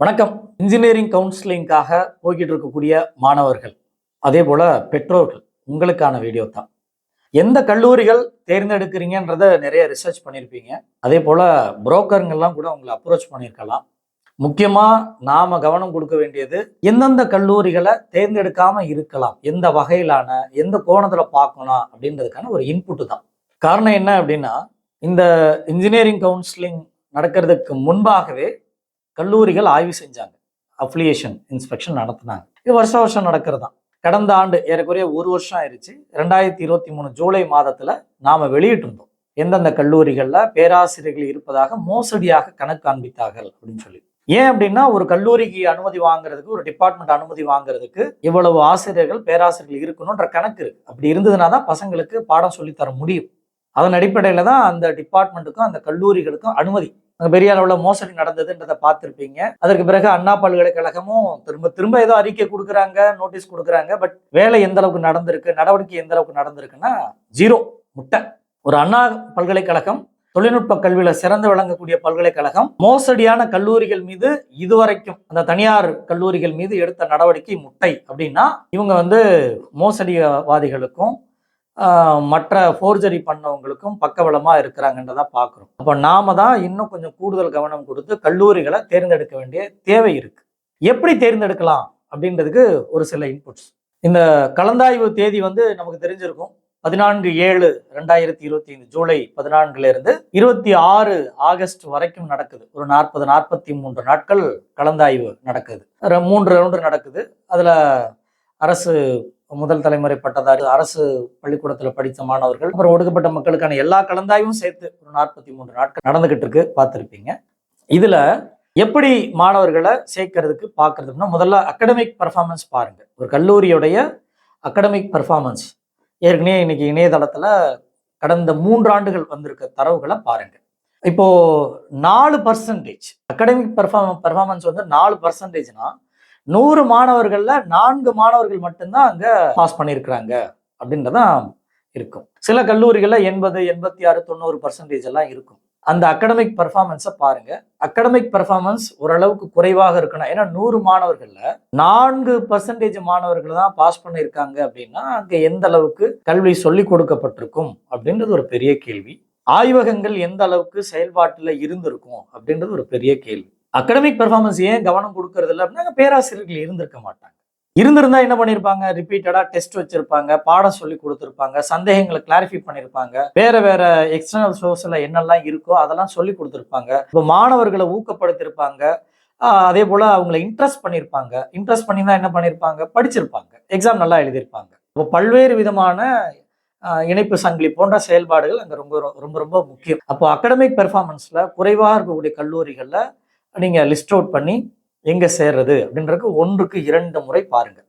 வணக்கம். இன்ஜினியரிங் கவுன்சிலிங்காக போய்கிட்டு இருக்கக்கூடிய மாணவர்கள் அதே போல பெற்றோர்கள் உங்களுக்கான வீடியோ தான். எந்த கல்லூரிகள் தேர்ந்தெடுக்கிறீங்கன்றத நிறைய ரிசர்ச் பண்ணியிருப்பீங்க அதே போல புரோக்கருங்கெல்லாம் கூட உங்களை அப்ரோச் பண்ணியிருக்கலாம் முக்கியமாக நாம் கவனம் கொடுக்க வேண்டியது எந்தெந்த கல்லூரிகளை தேர்ந்தெடுக்காமல் இருக்கலாம். எந்த வகையிலான எந்த கோணத்தில் பார்க்கணும் அப்படின்றதுக்கான ஒரு இன்புட்டு தான். காரணம் என்ன அப்படின்னா இந்த இன்ஜினியரிங் கவுன்சிலிங் நடக்கிறதுக்கு முன்பாகவே கல்லூரிகள் ஆய்வு செஞ்சாங்க. அஃபிலியேஷன் இன்ஸ்பெக்ஷன் நடத்தினாங்க. இது வருஷம் வருஷம் நடக்கிறது. தான் கடந்த ஆண்டு ஏறக்குறைய ஒரு வருஷம் ஆயிடுச்சு ரெண்டாயிரத்தி இருபத்தி மூணு ஜூலை மாதத்தில் நாம் வெளியிட்டிருந்தோம். எந்தெந்த கல்லூரிகளில் பேராசிரியர்கள் இருப்பதாக மோசடியாக கணக்கு காண்பித்தார்கள் அப்படின்னு சொல்லி. ஏன் அப்படின்னா ஒரு கல்லூரிக்கு அனுமதி வாங்குறதுக்கு ஒரு டிபார்ட்மெண்ட் அனுமதி வாங்குறதுக்கு இவ்வளவு ஆசிரியர்கள் பேராசிரியர்கள் இருக்கணுன்ற கணக்கு இருக்கு. அப்படி இருந்ததுனா தான் பசங்களுக்கு பாடம் சொல்லித்தர முடியும். அதன் அடிப்படையில் தான் அந்த டிபார்ட்மெண்ட்டுக்கும் அந்த கல்லூரிகளுக்கும் அனுமதி. பெரிய அளவுல மோசடி நடந்ததுன்றதை பார்த்திருப்பீங்க. அதற்கு பிறகு அண்ணா பல்கலைக்கழகமும் திரும்ப திரும்ப ஏதோ அறிக்கை கொடுக்குறாங்க நோட்டீஸ் கொடுக்குறாங்க. பட் வேலை எந்த அளவுக்கு நடந்திருக்கு நடவடிக்கை எந்த அளவுக்கு நடந்திருக்குன்னா ஜீரோ முட்டை. ஒரு அண்ணா பல்கலைக்கழகம் தொழில்நுட்ப கல்வியில சிறந்து விளங்கக்கூடிய பல்கலைக்கழகம் மோசடியான கல்லூரிகள் மீது இதுவரைக்கும் அந்த தனியார் கல்லூரிகள் மீது எடுத்த நடவடிக்கை முட்டை. அப்படின்னா இவங்க வந்து மோசடிவாதிகளுக்கும் மற்ற ஃபோர்ஜரி பண்ணவங்களுக்கும் பக்கபலமாக இருக்கிறாங்கன்றதை பார்க்குறோம். அப்போ நாம தான் இன்னும் கொஞ்சம் கூடுதல் கவனம் கொடுத்து கல்லூரிகளை தேர்ந்தெடுக்க வேண்டிய தேவை இருக்குது எப்படி தேர்ந்தெடுக்கலாம் அப்படின்றதுக்கு ஒரு சில இன்புட்ஸ் இந்த கலந்தாய்வு தேதி வந்து நமக்கு தெரிஞ்சிருக்கும். பதினான்கு ஏழு ரெண்டாயிரத்தி இருபத்தி ஐந்து ஜூலை பதினான்குல இருந்து இருபத்தி ஆறு ஆகஸ்ட் வரைக்கும் நடக்குது. ஒரு நாற்பது நாற்பத்தி மூன்று நாட்கள் கலந்தாய்வு நடக்குது. மூன்று ரவுண்டு நடக்குது. அதில் அரசு முதல் தலைமுறை பட்டதாரி அரசு பள்ளிக்கூடத்தில் படித்த மாணவர்கள் அப்புறம் ஒடுக்கப்பட்ட மக்களுக்கான எல்லா கலந்தாயும் சேர்த்து ஒரு நாற்பத்தி மூன்று நாட்கள் நடந்துகிட்டு இருக்கு பார்த்துருப்பீங்க. இதுல எப்படி மாணவர்களை சேர்க்கறதுக்கு பார்க்கறதுன்னா முதல்ல அகடமிக் பர்ஃபார்மன்ஸ் பாருங்க. ஒரு கல்லூரியுடைய அகடமிக் பர்ஃபார்மன்ஸ் ஏற்கனவே இன்னைக்கு இணையதளத்துல கடந்த மூன்று ஆண்டுகள் வந்திருக்க தரவுகளை பாருங்க. இப்போ நாலு பர்சன்டேஜ் அகடமிக் பர்ஃபார்ம் பர்ஃபார்மன்ஸ் வந்து நாலு பர்சன்டேஜ்னா நூறு மாணவர்களில் நான்கு மாணவர்கள் மட்டும்தான் அங்கே பாஸ் பண்ணியிருக்கிறாங்க அப்படின்றதான் இருக்கும். சில கல்லூரிகளில் எண்பது எண்பத்தி ஆறு தொண்ணூறு பர்சன்டேஜ் எல்லாம் இருக்கும். அந்த அகடமிக் பர்ஃபார்மன்ஸை பாருங்க. அகடமிக் பர்ஃபார்மன்ஸ் ஓரளவுக்கு குறைவாக இருக்கணும். ஏன்னா நூறு மாணவர்களில் நான்கு பர்சன்டேஜ் மாணவர்கள் தான் பாஸ் பண்ணியிருக்காங்க அப்படின்னா அங்கே எந்த அளவுக்கு கல்வி சொல்லி கொடுக்கப்பட்டிருக்கும் அப்படின்றது ஒரு பெரிய கேள்வி. ஆய்வகங்கள் எந்த அளவுக்கு செயல்பாட்டில் இருந்திருக்கும் அப்படின்றது ஒரு பெரிய கேள்வி. அகடமிக் பெர்ஃபார்மன்ஸ் ஏன் கவனம் கொடுக்கறது இல்லை அப்படின்னா பேராசிரியர்கள் இருந்திருக்க மாட்டாங்க. இருந்திருந்தா என்ன பண்ணியிருப்பாங்க ரிப்பீட்டடா டெஸ்ட் வச்சிருப்பாங்க பாடம் சொல்லி கொடுத்துருப்பாங்க சந்தேகங்களை கிளாரிஃபை பண்ணியிருப்பாங்க வேற வேற எக்ஸ்டர்னல் சோர்ஸ்ல என்னெல்லாம் இருக்கோ அதெல்லாம் சொல்லி கொடுத்துருப்பாங்க. இப்போ மாணவர்களை ஊக்கப்படுத்தியிருப்பாங்க அதே போல அவங்கள இன்ட்ரெஸ்ட் பண்ணியிருப்பாங்க இன்ட்ரெஸ்ட் பண்ணி தான் என்ன பண்ணியிருப்பாங்க படிச்சிருப்பாங்க. எக்ஸாம் நல்லா எழுதியிருப்பாங்க. இப்போ பல்வேறு விதமான இணைப்பு சங்கிலி போன்ற செயல்பாடுகள் அங்கே ரொம்ப ரொம்ப ரொம்ப முக்கியம். அப்போ அகடமிக் பெர்ஃபார்மன்ஸில் குறைவாக இருக்கக்கூடிய கல்லூரிகளில் நீங்கள் லிஸ்ட் அவுட் பண்ணி எங்கே சேர்றது அப்படின்றதுக்கு ஒன்றுக்கு இரண்டு முறை பாருங்கள்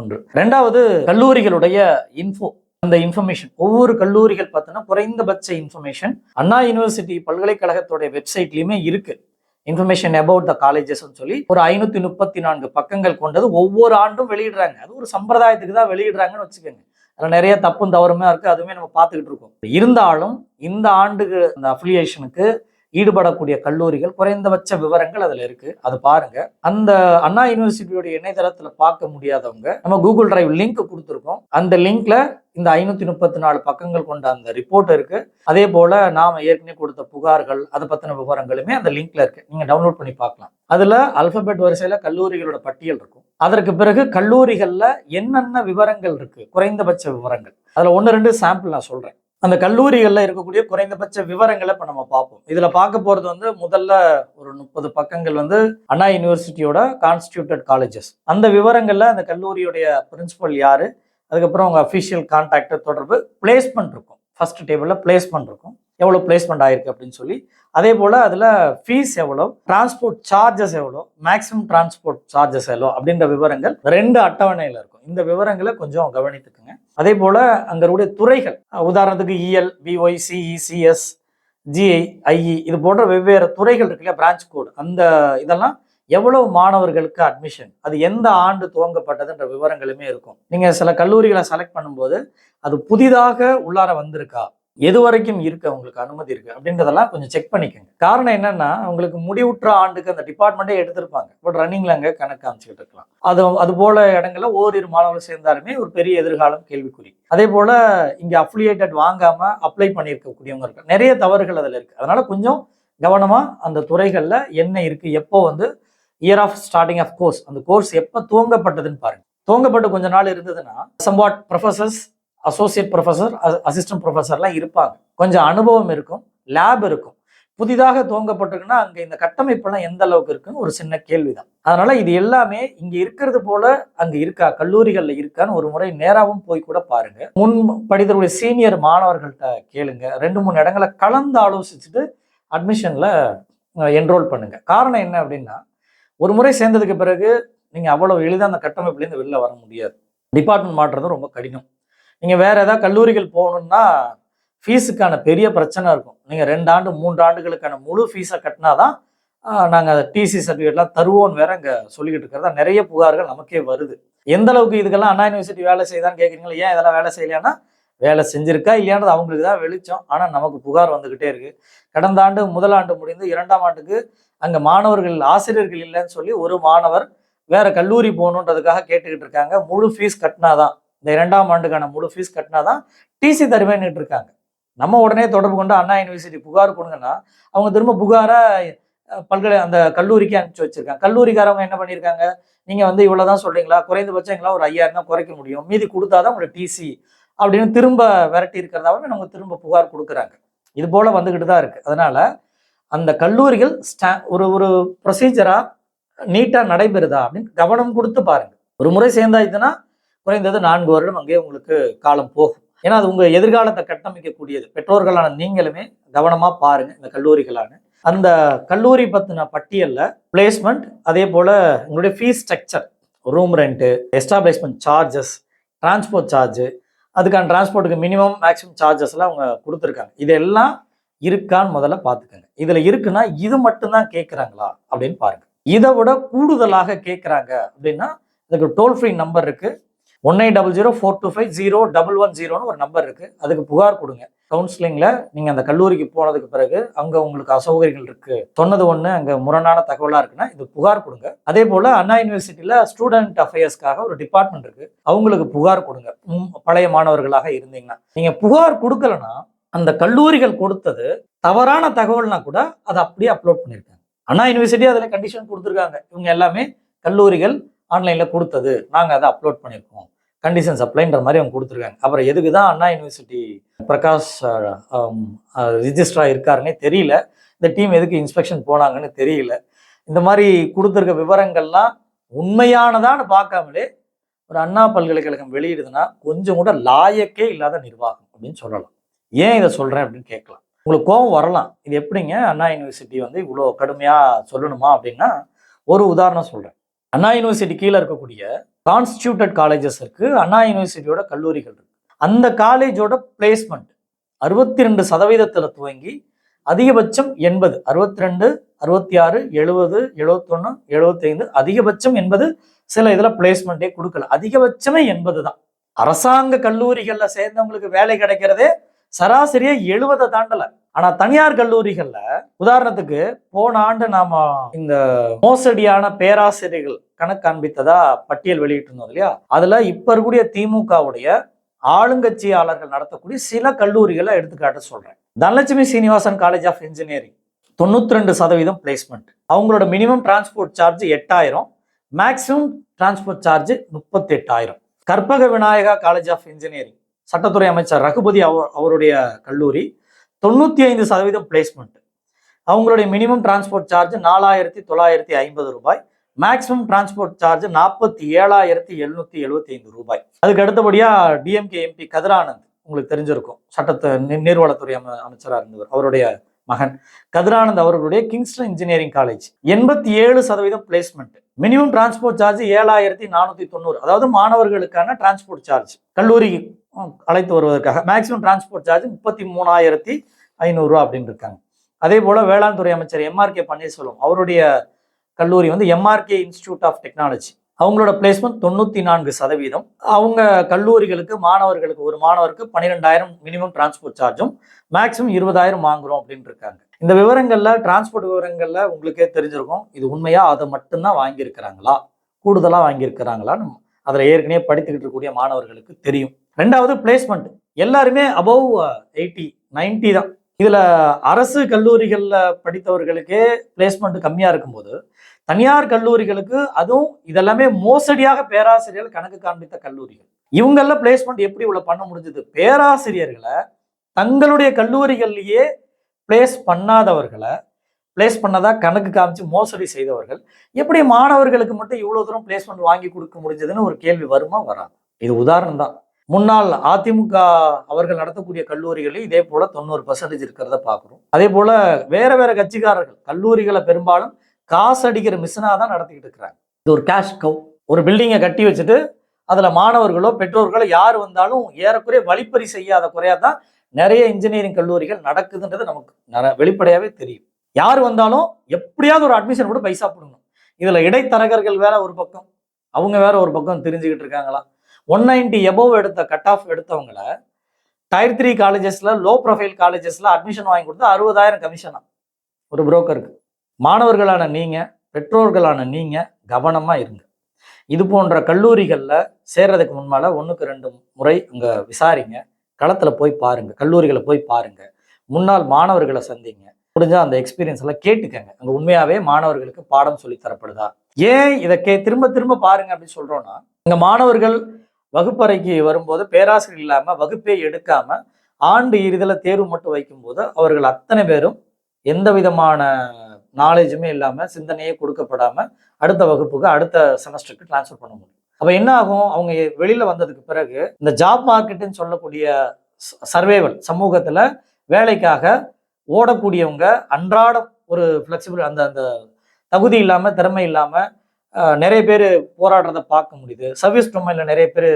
ஒன்று. ரெண்டாவது கல்லூரிகளுடைய இன்ஃபோ அந்த இன்ஃபர்மேஷன் ஒவ்வொரு கல்லூரிகள் பார்த்தோன்னா குறைந்தபட்ச இன்ஃபர்மேஷன் அண்ணா யூனிவர்சிட்டி பல்கலைக்கழகத்துடைய வெப்சைட்லையுமே இருக்கு. இன்ஃபர்மேஷன் அபவுட் த காலேஜஸ்ன்னு சொல்லி ஒரு ஐநூத்தி முப்பத்தி நான்கு பக்கங்கள் கொண்டது ஒவ்வொரு ஆண்டும் வெளியிடுறாங்க. அது ஒரு சம்பிரதாயத்துக்கு தான் வெளியிடுறாங்கன்னு வச்சுக்கோங்க. அதில் நிறைய தப்பும் தவறுமே இருக்கு. அதுவுமே நம்ம பார்த்துக்கிட்டு இருக்கோம். இருந்தாலும் இந்த ஆண்டுக்கு அந்த அஃபிலியேஷனுக்கு ஈடுபடக்கூடிய கல்லூரிகள் குறைந்தபட்ச விவரங்கள் அதில் இருக்கு. அது பாருங்க. அந்த அண்ணா யூனிவர்சிட்டியோட இணையதளத்தில் பார்க்க முடியாதவங்க நம்ம கூகுள் டிரைவ் லிங்க் கொடுத்துருக்கோம். அந்த லிங்க்ல இந்த ஐநூத்தி முப்பத்தி நாலு பக்கங்கள் கொண்ட அந்த ரிப்போர்ட் இருக்கு. அதே போல நாம ஏற்கனவே கொடுத்த புகார்கள் அதை பத்தின விவரங்களுமே அந்த லிங்க்ல இருக்கு. நீங்க டவுன்லோட் பண்ணி பார்க்கலாம். அதுல அல்பபெட் வரிசையில கல்லூரிகளோட பட்டியல் இருக்கும். அதற்கு பிறகு கல்லூரிகள்ல என்னென்ன விவரங்கள் இருக்கு? குறைந்தபட்ச விவரங்கள். அதுல ஒன்று ரெண்டு சாம்பிள் நான் சொல்றேன். அந்த கல்லூரிகளில் இருக்கக்கூடிய குறைந்தபட்ச விவரங்களை இப்போ நம்ம பார்ப்போம். இதில் பார்க்க போகிறது வந்து முதல்ல ஒரு முப்பது பக்கங்கள் வந்து அண்ணா யூனிவர்சிட்டியோட கான்ஸ்டியூட்டட் காலேஜஸ் அந்த விவரங்களில் அந்த கல்லூரியுடைய பிரின்சிபல் யார்? அதுக்கப்புறம் அவங்க அஃபிஷியல் கான்டாக்டர் தொடர்பு பிளேஸ்மெண்ட் இருக்கும். ஃபர்ஸ்ட் டேபிளில் பிளேஸ்மெண்ட் இருக்கும். எவ்வளோ பிளேஸ்மெண்ட் ஆயிருக்கு அப்படின்னு சொல்லி. அதே போல் அதில் ஃபீஸ் எவ்வளோ டிரான்ஸ்போர்ட் சார்ஜஸ் எவ்வளோ மேக்ஸிமம் டிரான்ஸ்போர்ட் சார்ஜஸ் எவ்வளோ அப்படின்ற விவரங்கள் ரெண்டு அட்டவணையில் இருக்கும். இந்த விவரங்களை கொஞ்சம் கவனித்துக்குங்க. அதே போல் அங்கே இருக்கக்கூடிய துறைகள் உதாரணத்துக்கு EL PY CECS GI IE இது போன்ற வெவ்வேறு துறைகள் இருக்கு இல்லையா பிரான்ச் கோட் அந்த இதெல்லாம் எவ்வளவு மாணவர்களுக்கு அட்மிஷன் அது எந்த ஆண்டு துவங்கப்பட்டதுன்ற விவரங்களுமே இருக்கும். நீங்க சில கல்லூரிகளை செலக்ட் பண்ணும்போது அது புதிதாக உள்ளார வந்திருக்கா? எது வரைக்கும் இருக்கு உங்களுக்கு அனுமதி இருக்கு அப்படின்றதெல்லாம் கொஞ்சம் செக் பண்ணிக்கோங்க. காரணம் என்னன்னா உங்களுக்கு முடிவுற்ற ஆண்டுக்கு அந்த டிபார்ட்மெண்ட்டே எடுத்திருப்பாங்க. பட் ரன்னிங்ல அங்கே கணக்கு அமைச்சுக்கிட்டு இருக்கலாம். அது அது போல இடங்கள்ல ஓரிரு மாணவர்கள் சேர்ந்தாலுமே ஒரு பெரிய எதிர்காலம் கேள்விக்குறி. அதே போல இங்க அப்ளியேட்டட் வாங்காம அப்ளை பண்ணியிருக்கக்கூடியவங்க இருக்கு நிறைய தவறுகள் அதுல இருக்கு. அதனால கொஞ்சம் கவனமா அந்த துறைகள்ல என்ன இருக்கு எப்போ வந்து year of starting of course அந்த கோர்ஸ் எப்போ துவங்கப்பட்டதுன்னு பாருங்க. துவங்கப்பட்டு கொஞ்ச நாள் இருந்ததுன்னா somewhat professors associate professor assistant ப்ரொஃபஸர்லாம் இருப்பாங்க. கொஞ்சம் அனுபவம் இருக்கும் லேப் இருக்கும். புதிதாக துவங்கப்பட்டிருக்குன்னா அங்கே இந்த கட்டமைப்பெல்லாம் எந்த அளவுக்கு இருக்குன்னு ஒரு சின்ன கேள்விதான். அதனால இது எல்லாமே இங்கே இருக்கிறது போல அங்கே இருக்கா கல்லூரிகளில் இருக்கான்னு ஒரு முறை நேராகவும் போய் கூட பாருங்க. முன் படித்தருடைய சீனியர் மாணவர்கள்ட்ட கேளுங்க. ரெண்டு மூணு இடங்களை கலந்து ஆலோசிச்சுட்டு அட்மிஷனில் என்ரோல் பண்ணுங்க. காரணம் என்ன அப்படின்னா ஒரு முறை சேர்ந்ததுக்கு பிறகு நீங்கள் அவ்வளோ எளிதாக அந்த கட்டமைப்புலேருந்து வெளில வர முடியாது. டிபார்ட்மெண்ட் மாற்றுறது ரொம்ப கடினம். நீங்கள் வேறு ஏதாவது கல்லூரிகள் போகணுன்னா ஃபீஸுக்கான பெரிய பிரச்சனை இருக்கும். நீங்கள் ரெண்டு ஆண்டு மூன்று ஆண்டுகளுக்கான முழு ஃபீஸை கட்டினா தான் நாங்கள் டிசி சர்டிஃபிகேட்லாம் தருவோம்னு வேற இங்கே சொல்லிக்கிட்டு இருக்கிறதா நிறைய புகார்கள் நமக்கே வருது. எந்த அளவுக்கு இதுக்கெல்லாம் அண்ணா யூனிவர்சிட்டி வேலை செய்யுதான்னு கேட்குறீங்களா ஏன் இதெல்லாம் வேலை செய்யலையானா வேலை செஞ்சிருக்கா இல்லையானது அவங்களுக்கு தான் வெளிச்சம். ஆனால் நமக்கு புகார் வந்துக்கிட்டே இருக்கு. கடந்த ஆண்டு முதல் ஆண்டு முடிந்து இரண்டாம் ஆண்டுக்கு அங்கே மாணவர்கள் ஆசிரியர்கள் இல்லைன்னு சொல்லி ஒரு மாணவர் வேற கல்லூரி போகணுன்றதுக்காக கேட்டுக்கிட்டு இருக்காங்க. முழு ஃபீஸ் கட்டினாதான். இந்த இரண்டாம் ஆண்டுக்கான முழு ஃபீஸ் கட்டினா தான் டிசி தருவேன்னுட்டு இருக்காங்க நம்ம உடனே தொடர்பு கொண்டு அண்ணா யூனிவர்சிட்டி புகார் கொடுங்கன்னா அவங்க திரும்ப புகாரை பல்கலை அந்த கல்லூரிக்கு அனுப்பிச்சு வச்சிருக்காங்க. கல்லூரிக்காரவங்க என்ன பண்ணியிருக்காங்க நீங்க வந்து இவ்வளவுதான் சொல்றீங்களா? குறைந்தபட்சம் எங்களால் ஒரு ஐயாயிரம் தான் குறைக்க முடியும். மீதி கொடுத்தாதான் உங்களை டிசி அப்படின்னு திரும்ப விரட்டி இருக்கிறதாவே நம்ம திரும்ப புகார் கொடுக்குறாங்க. இது போல வந்துகிட்டு தான் இருக்கு. அதனால அந்த கல்லூரிகள் ஸ்டா ஒரு ஒரு ப்ரொசீஜரா நீட்டா நடைபெறுதா அப்படின்னு கவனம் கொடுத்து பாருங்க. ஒரு முறை சேர்ந்தாச்சுன்னா குறைந்தது நான்கு வருடம் அங்கே உங்களுக்கு காலம் போகும். ஏன்னா அது உங்கள் எதிர்காலத்தை கட்டமைக்கக்கூடியது. பெற்றோர்களான நீங்களுமே கவனமாக பாருங்கள் இந்த கல்லூரிகளான. அந்த கல்லூரி பற்றின பட்டியலில் பிளேஸ்மெண்ட் அதே போல் உங்களுடைய fees structure room rent establishment charges transport charge அதுக்கான டிரான்ஸ்போர்ட்டுக்கு மினிமம் மேக்ஸிமம் சார்ஜஸ் எல்லாம் அவங்க கொடுத்துருக்காங்க. இதெல்லாம் இருக்கான்னு முதல்ல பார்த்துக்கோங்க. இதில் இருக்குன்னா இது மட்டும்தான் கேட்குறாங்களா அப்படின்னு பாருங்க. இதை விட கூடுதலாக கேட்குறாங்க அப்படின்னா இதுக்கு டோல் ஃப்ரீ நம்பர் இருக்குது one eight double zero four two five zero double one ஜீரோன்னு ஒரு நம்பர் இருக்குது அதுக்கு புகார் கொடுங்க. கவுன்சிலிங்கில் நீங்கள் அந்த கல்லூரிக்கு போனதுக்கு பிறகு அங்கே உங்களுக்கு அசௌகரியங்கள் இருக்குது சொன்னது ஒன்று அங்கே முரணான தகவலாக இருக்குன்னா இது புகார் கொடுங்க. அதே போல் அண்ணா யூனிவர்சிட்டியில் ஸ்டூடெண்ட் அஃபேர்ஸ்க்காக ஒரு டிபார்ட்மெண்ட் இருக்குது அவங்களுக்கு புகார் கொடுங்க. பழைய மாணவர்களாக இருந்தீங்கன்னா. நீங்கள் புகார் கொடுக்கலன்னா அந்த கல்லூரிகள் கொடுத்தது தவறான தகவல்னா கூட அதை அப்படியே அப்லோட் பண்ணியிருக்காங்க அண்ணா யூனிவர்சிட்டி அதில் கண்டிஷன் கொடுத்துருக்காங்க. இவங்க எல்லாமே கல்லூரிகள் ஆன்லைனில் கொடுத்தது. நாங்கள் அதை அப்லோட் பண்ணியிருக்கோம் கண்டிஷன்ஸ் அப்ளைன்ற மாதிரி அவங்க கொடுத்துருக்காங்க. அப்புறம் எதுக்கு தான் அண்ணா யூனிவர்சிட்டி பிரகாஷ் ரிஜிஸ்ட்ராக இருக்காருன்னே தெரியல. இந்த டீம் எதுக்கு இன்ஸ்பெக்ஷன் போனாங்கன்னு தெரியல. இந்த மாதிரி கொடுத்துருக்க விவரங்கள்லாம் உண்மையானதான்னு பார்க்காமலே ஒரு அண்ணா பல்கலைக்கழகம் வெளியிடுதுன்னா கொஞ்சம் கூட லாயக்கே இல்லாத நிர்வாகம் அப்படின்னு சொல்லலாம். ஏன் இதை சொல்கிறேன் அப்படின்னு கேட்கலாம். உங்களுக்கு கோபம் வரலாம். இது எப்படிங்க அண்ணா யூனிவர்சிட்டி வந்து இவ்வளோ கடுமையாக சொல்லணுமா அப்படின்னா ஒரு உதாரணம் சொல்கிறேன் அண்ணா யூனிவர்சிட்டி கீழே இருக்கக்கூடிய கான்ஸ்டியூட்டட் காலேஜஸ் இருக்கு அண்ணா யூனிவர்சிட்டியோட கல்லூரிகள் இருக்கு. அந்த காலேஜோட பிளேஸ்மெண்ட் அறுபத்தி ரெண்டு சதவீதத்தில் துவங்கி அதிகபட்சம் எண்பது அறுபத்தி ரெண்டு அறுபத்தி ஆறு எழுபது எழுபத்தொன்னு எழுபத்தைந்து அதிகபட்சம் என்பது சில இதில் பிளேஸ்மெண்ட்டே கொடுக்கல. அதிகபட்சமே எண்பது தான். அரசாங்க கல்லூரிகளில் சேர்ந்தவங்களுக்கு வேலை கிடைக்கிறதே சராசரியாக எழுபதை தாண்டல. ஆனா தனியார் கல்லூரிகள்ல உதாரணத்துக்கு போன ஆண்டு நாம இந்த மோசடியான பேராசிரியர்கள் கணக்கு காண்பித்ததா பட்டியல் வெளியிட்டிருந்தோம் இல்லையா? அதுல இப்ப இருக்கக்கூடிய திமுகவுடைய ஆளுங்கட்சியாளர்கள் நடத்தக்கூடிய சில கல்லூரிகளை எடுத்துக்காட்டு சொல்றேன். Dhanalakshmi Srinivasan college of engineering தொண்ணூத்தி ரெண்டு சதவீதம் பிளேஸ்மெண்ட் அவங்களோட மினிமம் டிரான்ஸ்போர்ட் சார்ஜ் எட்டாயிரம் மேக்ஸிமம் டிரான்ஸ்போர்ட் சார்ஜ் முப்பத்தி எட்டாயிரம் Karpaga Vinayaga college of engineering சட்டத்துறை அமைச்சர் ரகுபதி அவர் அவருடைய கல்லூரி தொண்ணூற்றி ஐந்து சதவீதம் பிளேஸ்மெண்ட் அவங்களுடைய மினிமம் டிரான்ஸ்போர்ட் சார்ஜ் நாலாயிரத்தி தொள்ளாயிரத்தி ஐம்பது ரூபாய். மேக்ஸிமம் டிரான்ஸ்போர்ட் சார்ஜ் நாற்பத்தி ஏழாயிரத்தி எழுநூத்தி எழுபத்தி ஐந்து ரூபாய். அதுக்கு அடுத்தபடியாக டிஎம்கே எம்பி கதிரானந்த். உங்களுக்கு தெரிஞ்சிருக்கும். சட்டத்தை நீர்வளத்துறை அம அமைச்சராக இருந்தவர் அவருடைய மகன். கதிரானந்த் அவர்களுடைய கிங்ஸ்டன் இன்ஜினியரிங் காலேஜ் எண்பத்தி ஏழு சதவீதம் பிளேஸ்மெண்ட் மினிமம் டிரான்ஸ்போர்ட் சார்ஜ் ஏழாயிரத்தி நானூத்தி தொண்ணூறு. அதாவது மாணவர்களுக்கான டிரான்ஸ்போர்ட் சார்ஜ் கல்லூரி அழைத்து வருவதற்காக. மேக்ஸிமம் டிரான்ஸ்போர்ட் சார்ஜ் முப்பத்தி மூணாயிரத்தி ஐநூறுரூவா அப்படின்னு இருக்காங்க. அதே போல் வேளாண் துறை அமைச்சர் எம்ஆர்கே பன்னீர்செல்வம் அவருடைய கல்லூரி வந்து எம்ஆர்கே இன்ஸ்டியூட் ஆஃப் டெக்னாலஜி. அவங்களோட பிளேஸ்மெண்ட் தொண்ணூற்றி நான்கு சதவீதம். அவங்க கல்லூரிகளுக்கு மாணவர்களுக்கு ஒரு மாணவருக்கு பன்னிரெண்டாயிரம் மினிமம் டிரான்ஸ்போர்ட் சார்ஜும் மேக்ஸிமம் இருபதாயிரம் வாங்குறோம் அப்படின்னு இருக்காங்க. இந்த விவரங்களில் டிரான்ஸ்போர்ட் விவரங்களில் உங்களுக்கே தெரிஞ்சிருக்கும் இது உண்மையாக அதை மட்டும்தான் வாங்கியிருக்கிறாங்களா கூடுதலாக வாங்கியிருக்கிறாங்களான்னு அதில் ஏற்கனவே படித்துக்கிட்டு இருக்கக்கூடிய மாணவர்களுக்கு தெரியும். ரெண்டாவது பிளேஸ்மெண்ட். எல்லாருமே அபவ் எயிட்டி 90 தான். இதில் அரசு கல்லூரிகளில் படித்தவர்களுக்கே பிளேஸ்மெண்ட் கம்மியாக இருக்கும்போது தனியார் கல்லூரிகளுக்கு அதுவும் இதெல்லாமே மோசடியாக பேராசிரியர்கள் கணக்கு காண்பித்த கல்லூரிகள். இவங்கள பிளேஸ்மெண்ட் எப்படி இவ்வளோ பண்ண முடிஞ்சது? பேராசிரியர்களை தங்களுடைய கல்லூரிகள்லேயே பிளேஸ் பண்ணாதவர்களை பிளேஸ் பண்ணதாக கணக்கு காமிச்சு மோசடி செய்தவர்கள் எப்படி மாணவர்களுக்கு மட்டும் இவ்வளோ தூரம் பிளேஸ்மெண்ட் வாங்கி கொடுக்க முடிஞ்சதுன்னு ஒரு கேள்வி வருமா? வராது. இது உதாரணம் தான் முன்னாள் அதிமுக அவர்கள் நடத்தக்கூடிய கல்லூரிகளில் இதே போல தொண்ணூறு பர்சன்டேஜ் இருக்கிறத பார்க்குறோம். அதே போல வேற வேற கட்சிக்காரர்கள் கல்லூரிகளை பெரும்பாலும் காசு அடிக்கிற மிஷினாக தான் நடத்திக்கிட்டு இருக்கிறாங்க. இது ஒரு கேஷ் கவ் ஒரு பில்டிங்கை கட்டி வச்சுட்டு அதில் மாணவர்களோ பெற்றோர்களோ யார் வந்தாலும் ஏறக்குறைய வழிப்பறி செய்யாத குறையாக தான் நிறைய இன்ஜினியரிங் கல்லூரிகள் நடக்குதுன்றது நமக்கு வெளிப்படையாகவே தெரியும். யார் வந்தாலும் எப்படியாவது ஒரு அட்மிஷன் கூட பைசா போடணும். இதில் இடைத்தரகர்கள் வேற ஒரு பக்கம் அவங்க வேற ஒரு பக்கம் தெரிஞ்சுக்கிட்டு இருக்காங்களா ஒன் நைன்டி எபோவ் எடுத்த கட் ஆஃப் எடுத்தவங்கள டயர் த்ரீ காலேஜஸ்ல லோ ப்ரொஃபைல் காலேஜஸ்ல அட்மிஷன் வாங்கி கொடுத்து அறுபதாயிரம் கமிஷனா ஒரு புரோக்கருக்கு மாணவர்களான நீங்க பெற்றோர்களான நீங்க கவனமா இருங்க. இது போன்ற கல்லூரிகளில் சேர்றதுக்கு முன்னால் ஒன்றுக்கு ரெண்டு முறை அங்கே விசாரிங்க. களத்தில் போய் பாருங்கள் கல்லூரிகளை போய் பாருங்கள் முன்னாள் மாணவர்களை சந்திங்க. முடிஞ்சால் அந்த எக்ஸ்பீரியன்ஸ் எல்லாம் கேட்டுக்கங்க. அங்கே உண்மையாகவே மாணவர்களுக்கு பாடம் சொல்லி தரப்படுதா? ஏன் இதை கே திரும்ப திரும்ப பாருங்க அப்படின்னு சொல்கிறோன்னா இங்கே மாணவர்கள் வகுப்பறைக்கு வரும்போது பேராசிரியர் இல்லாமல் வகுப்பே எடுக்காம ஆண்டு இறுதியில் தேர்வு மட்டும் வைக்கும்போது அவர்கள் அத்தனை பேரும் எந்த விதமான நாலேஜுமே இல்லாமல் சிந்தனையே கொடுக்கப்படாமல் அடுத்த வகுப்புக்கு அடுத்த செமஸ்டருக்கு ட்ரான்ஸ்ஃபர் பண்ண முடியும். அப்போ என்ன ஆகும்? அவங்க வெளியில் வந்ததுக்கு பிறகு இந்த ஜாப் மார்க்கெட்டுன்னு சொல்லக்கூடிய சர்வேவல் சமூகத்தில் வேலைக்காக ஓடக்கூடியவங்க அன்றாடம் ஒரு ஃப்ளெக்சிபிள் அந்த அந்த தகுதி இல்லாமல் திறமை இல்லாமல் நிறைய பேர் போராடுறத பார்க்க முடியுது. சர்வீஸ் டொமைனில் நிறைய பேர்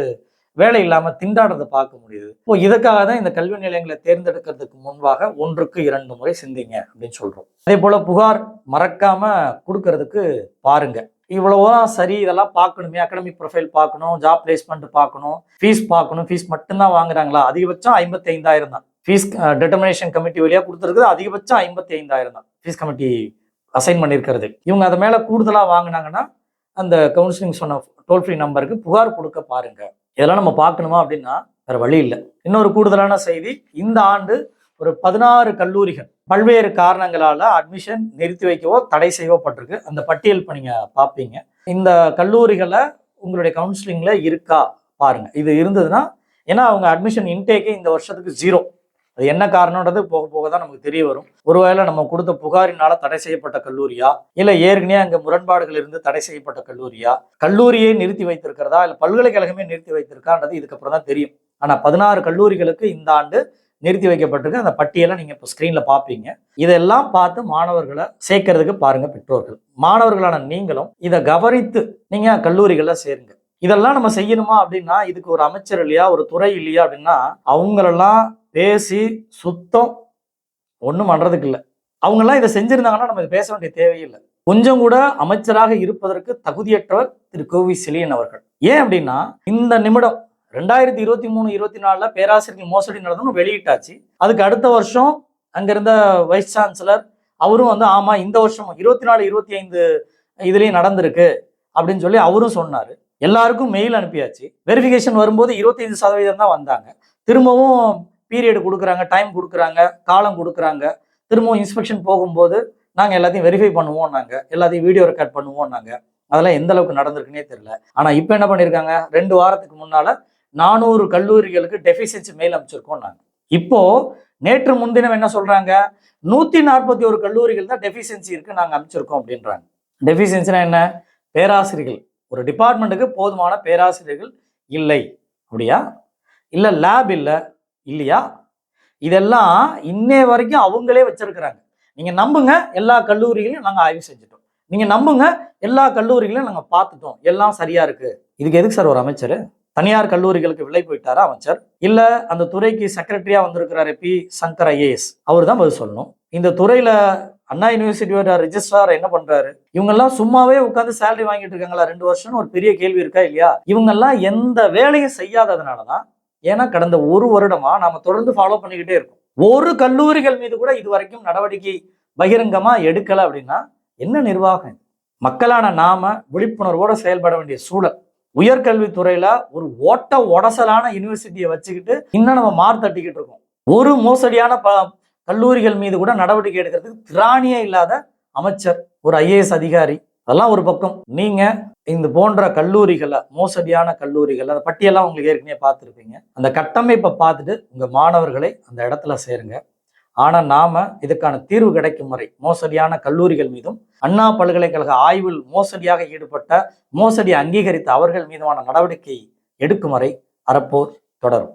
வேலை இல்லாமல் திண்டாடுறத பார்க்க முடியுது. இப்போ இதுக்காக தான் இந்த கல்வி நிலையங்களை தேர்ந்தெடுக்கிறதுக்கு முன்பாக ஒன்றுக்கு இரண்டு முறை சிந்திங்க அப்படின்னு சொல்கிறோம் அதே போல் புகார் மறக்காம கொடுக்கறதுக்கு பாருங்க. இவ்வளவுதான் சரி இதெல்லாம் பார்க்கணுமே. அகடமிக் ப்ரொஃபைல் பார்க்கணும் ஜாப் பிளேஸ்மெண்ட் பார்க்கணும். ஃபீஸ் பார்க்கணும். ஃபீஸ் மட்டும்தான் வாங்குறாங்களா? அதிகபட்சம் ஐம்பத்தி ஐந்தாயிரம் தான் ஃபீஸ் டிட்டர்மினேஷன் கமிட்டி வழியாக கொடுத்துருக்குது. அதிகபட்சம் ஐம்பத்தி ஐந்தாயிரம் தான். ஃபீஸ் கமிட்டி அசைன் பண்ணியிருக்கிறது. இவங்க அதை மேலே கூடுதலாக வாங்கினாங்கன்னா அந்த கவுன்சிலிங் சொன்ன டோல் ஃப்ரீ நம்பருக்கு புகார் கொடுக்க பாருங்க. இதெல்லாம் நம்ம பார்க்கணுமா அப்படின்னா வேற வழி இல்லை. இன்னொரு கூடுதலான செய்தி இந்த ஆண்டு ஒரு பதினாறு கல்லூரிகள் பல்வேறு காரணங்களால அட்மிஷன் நிறுத்தி வைக்கவோ தடை செய்யப்பட்டிருக்கு அந்த பட்டியல் இப்போ நீங்க பார்ப்பீங்க. இந்த கல்லூரிகளை உங்களுடைய கவுன்சிலிங்ல இருக்கா? பாருங்க. இது இருந்ததுன்னா ஏன்னா அவங்க அட்மிஷன் இன்டேக்கே இந்த வருஷத்துக்கு ஜீரோ அது என்ன காரணம்ன்றது போக போக தான் நமக்கு தெரிய வரும். ஒருவேளை நம்ம கொடுத்த புகாரினால தடை செய்யப்பட்ட கல்லூரியா? இல்ல ஏற்கனவே அங்க முரண்பாடுகள் இருந்து தடை செய்யப்பட்ட கல்லூரியா? கல்லூரியே நிறுத்தி வைத்திருக்கிறதா? இல்ல பல்கலைக்கழகமே நிறுத்தி வைத்திருக்கான்றது இதுக்கப்புறம் தான் தெரியும். ஆனா பதினாறு கல்லூரிகளுக்கு இந்த ஆண்டு நிறுத்தி வைக்கப்பட்டிருக்கு. அந்த பட்டியலை நீங்க இப்போ ஸ்கிரீன்ல பார்ப்பீங்க இதெல்லாம் பார்த்து மாணவர்களை சேர்க்கறதுக்கு பாருங்க பெற்றோர்கள். மாணவர்களான நீங்களும் இதை கவனித்து நீங்க கல்லூரிகளில் சேருங்க. இதெல்லாம் நம்ம செய்யணுமா அப்படின்னா இதுக்கு ஒரு அமைச்சர் இல்லையா ஒரு துறை இல்லையா அப்படின்னா அவங்களெல்லாம் பேசி சுத்தம் ஒன்றும் பண்ணுறதுக்கு இல்லை. அவங்கெல்லாம் இதை செஞ்சுருந்தாங்கன்னா நம்ம இதை பேச வேண்டிய தேவையில்லை. கொஞ்சம் கூட அமைச்சராக இருப்பதற்கு தகுதியற்றவர் திரு. கோவி செலியன் அவர்கள். ஏன் அப்படின்னா இந்த நிமிடம் ரெண்டாயிரத்தி இருபத்தி மூணு இருபத்தி நாலில் பேராசிரியர் மோசடி நடந்ததுன்னு வெளியிட்டாச்சு. அதுக்கு அடுத்த வருஷம் அங்கே இருந்த வைஸ் சான்சலர் அவரும் வந்து ஆமாம் இந்த வருஷம் இருபத்தி நாலு இருபத்தி ஐந்து இதுலேயும் நடந்திருக்கு அப்படின்னு சொல்லி அவரும் சொன்னார். எல்லாருக்கும் மெயில் அனுப்பியாச்சு. வெரிஃபிகேஷன் வரும்போது இருபத்தைந்து சதவீதம் தான் வந்தாங்க. திரும்பவும் பீரியட் கொடுக்குறாங்க டைம் கொடுக்குறாங்க காலம் கொடுக்குறாங்க. திரும்பவும் இன்ஸ்பெக்ஷன் போகும்போது நாங்கள் எல்லாத்தையும் வெரிஃபை பண்ணுவோம் நாங்கள் எல்லாத்தையும் வீடியோ ரெக்கார்ட் பண்ணுவோம் நாங்கள் அதெல்லாம் எந்த அளவுக்கு நடந்திருக்குன்னே தெரியல. ஆனால் இப்போ என்ன பண்ணியிருக்காங்க ரெண்டு வாரத்துக்கு முன்னால் நானூறு கல்லூரிகளுக்கு டெஃபிஷியன்சி மெயில் அமைச்சிருக்கோம் நாங்கள் இப்போ நேற்று முன்தினம் என்ன சொல்றாங்க? நூத்தி நாற்பத்தி ஒரு கல்லூரிகள் தான் டெஃபிஷியன்சி இருக்கு நாங்கள் அமைச்சிருக்கோம் அப்படின்றாங்க. டெஃபிஷியன்சினா என்ன? பேராசிரியர்கள். ஒரு டிபார்ட்மெண்ட்டுக்கு போதுமான பேராசிரியர்கள் இல்லை. அப்படியா? இல்லை லேப் இல்லை. இல்லையா? இதெல்லாம் இன்னே வரைக்கும் அவங்களே வச்சிருக்கிறாங்க. நீங்க நம்புங்க எல்லா கல்லூரிகளையும் நாங்கள் ஆய்வு செஞ்சுட்டோம். நீங்க நம்புங்க எல்லா கல்லூரிகளையும் நாங்கள் பார்த்துட்டோம். எல்லாம் சரியா இருக்கு. இதுக்கு எதுக்கு சார் ஒரு அமைச்சர்? தனியார் கல்லூரிகளுக்கு விலை போயிட்டாரா அமைச்சர்? இல்ல அந்த துறைக்கு செக்ரட்டரியா வந்திருக்கிறாரு பி. சங்கர் ஐஏஎஸ். அவர் தான் பதில் சொல்லணும். இந்த துறையில அண்ணா யூனிவர்சிட்டியோட ரிஜிஸ்ட்ரார் என்ன பண்றாரு? இவங்க எல்லாம் சும்மாவே உட்காந்து சேலரி வாங்கிட்டு இருக்காங்களா? ரெண்டு வருஷம்னு ஒரு பெரிய கேள்வி இருக்கா இல்லையா? இவங்க எல்லாம் எந்த வேலையும் செய்யாததுனாலதான் ஏன்னா கடந்த ஒரு வருடமா நாம தொடர்ந்து ஃபாலோ பண்ணிக்கிட்டே இருக்கோம். ஒரு கல்லூரிகள் மீது கூட இது வரைக்கும் நடவடிக்கை பகிரங்கமா எடுக்கல அப்படின்னா என்ன நிர்வாகம் மக்களான நாம விழிப்புணர்வோட செயல்பட வேண்டிய சூழல். உயர்கல்வித்துறையில ஒரு ஓட்ட உடசலான யூனிவர்சிட்டியை வச்சுக்கிட்டு இன்னும் நம்ம மார் தட்டிக்கிட்டு இருக்கோம். ஒரு மோசடியான ப கல்லூரிகள் மீது கூட நடவடிக்கை எடுக்கிறதுக்கு திராணியே இல்லாத அமைச்சர் ஒரு ஐஏஎஸ் அதிகாரி அதெல்லாம் ஒரு பக்கம். நீங்க இந்த போன்ற கல்லூரிகளை மோசடியான கல்லூரிகள் அந்த பட்டியெல்லாம் உங்களுக்கு ஏற்கனவே பார்த்துருப்பீங்க. அந்த கட்டமைப்பை பார்த்துட்டு உங்கள் மாணவர்களை அந்த இடத்துல சேருங்க. ஆனால் நாம் இதுக்கான தீர்வு கிடைக்கும் வரை மோசடியான கல்லூரிகள் மீதும் அண்ணா பல்கலைக்கழக ஆய்வில் மோசடியாக ஈடுபட்ட மோசடி அங்கீகரித்த அவர்கள் மீதுமான நடவடிக்கை எடுக்கும் வரை அறப்போர் தொடரும்.